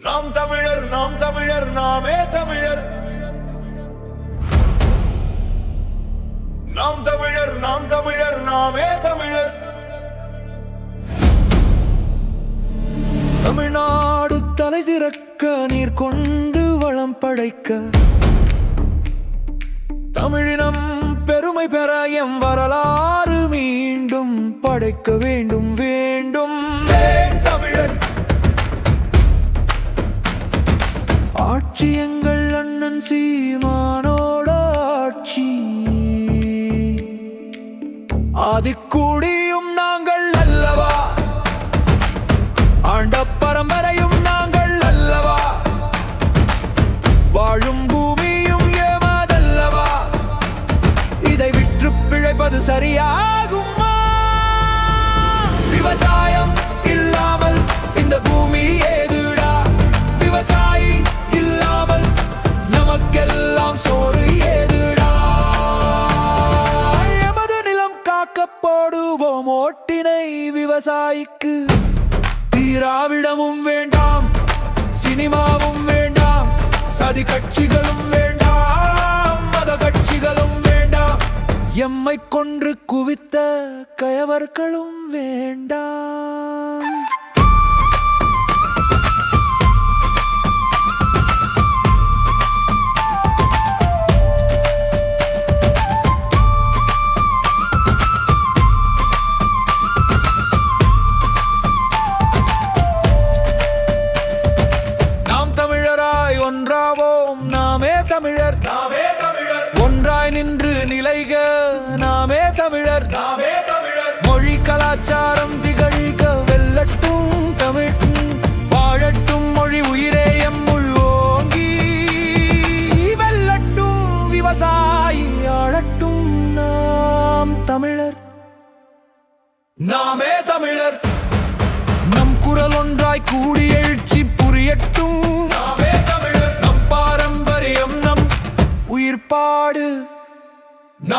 நாம் தமிழர் நாம் தமிழர் நாமே தமிழர். நாம் தமிழர் நாம் தமிழர் நாமே தமிழர். தமிழ்நாடு தலை சிறக்க நீர் கொண்டு வளம் படைக்க. தமிழினம் பெருமை பெற எம் வரலாறு மீண்டும் படைக்கவே ஆட்சி எங்கள் அண்ணன் சீமானோட ஆட்சி ஆதிக்கூடியும் நாங்கள் அல்லவா? ஆண்ட பரம்பரையும் நாங்கள் அல்லவா? வாழும் பூமியும் ஏமாதல்லவா? இதை விற்று பிழைப்பது சரியாகுமா? விவசாயம் நமக்கெல்லாம் சோறு ஏதுடா? எமது நிலம் காக்க போடுவோம் ஓட்டினை விவசாயிக்கு. தீராவிடமும் வேண்டாம் சினிமாவும் வேண்டாம் சதி கட்சிகளும் வேண்டாம் மத கட்சிகளும் வேண்டாம். எம்மை கொன்று குவித்த கயவர்களும் வேண்டாம். தமிழர். நாமே தமிழர். மொழி கலாச்சாரம் திகழ்க வெல்லட்டும் தமிழ். வாழட்டும் மொழி உயிரே எம்முள் ஓங்கி. வெல்லட்டும் விவசாயி ஆளட்டும் நாம் தமிழர். நாமே தமிழர். நம் குரல் ஒன்றாய் கூடி எழுச்சி புரியட்டும். நாமே தமிழர்.